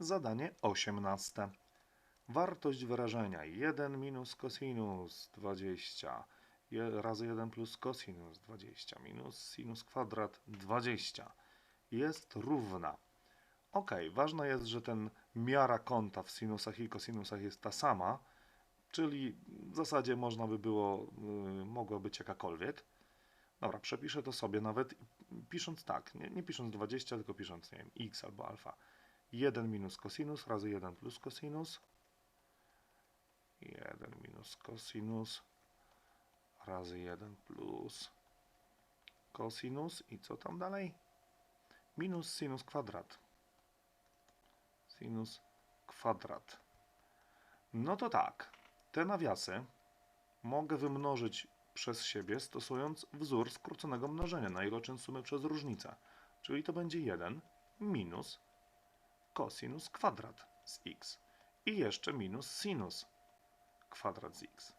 Zadanie 18. Wartość wyrażenia 1 minus cosinus 20 je- razy 1 plus cosinus 20 minus sinus kwadrat 20 jest równa. Ok, ważne jest, że ten miara kąta w sinusach i kosinusach jest ta sama, czyli w zasadzie można by było, y, mogła być jakakolwiek. Dobra, przepiszę to sobie nawet pisząc tak, nie, nie pisząc 20, tylko pisząc, nie wiem, x albo alfa. 1 minus cosinus razy 1 plus cosinus. 1 minus cosinus razy 1 plus cosinus. I co tam dalej? Minus sinus kwadrat. Sinus kwadrat. No to tak. Te nawiasy mogę wymnożyć przez siebie stosując wzór skróconego mnożenia na iloczyn sumy przez różnicę. Czyli to będzie 1 minus cosinus kwadrat z x i jeszcze minus sinus kwadrat z x.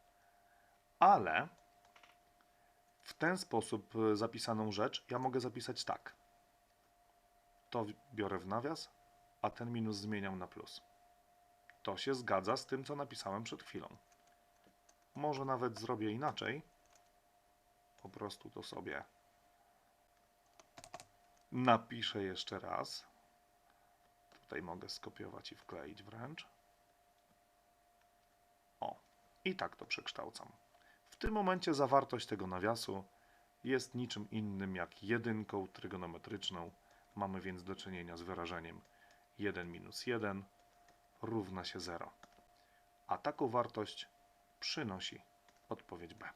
Ale w ten sposób y, zapisaną rzecz ja mogę zapisać tak. To biorę w nawias, a ten minus zmieniam na plus. To się zgadza z tym, co napisałem przed chwilą. Może nawet zrobię inaczej. Po prostu to sobie napiszę jeszcze raz. Tutaj mogę skopiować i wkleić wręcz. O, i tak to przekształcam. W tym momencie zawartość tego nawiasu jest niczym innym jak jedynką trygonometryczną. Mamy więc do czynienia z wyrażeniem 1 minus 1 równa się 0. A taką wartość przynosi odpowiedź B.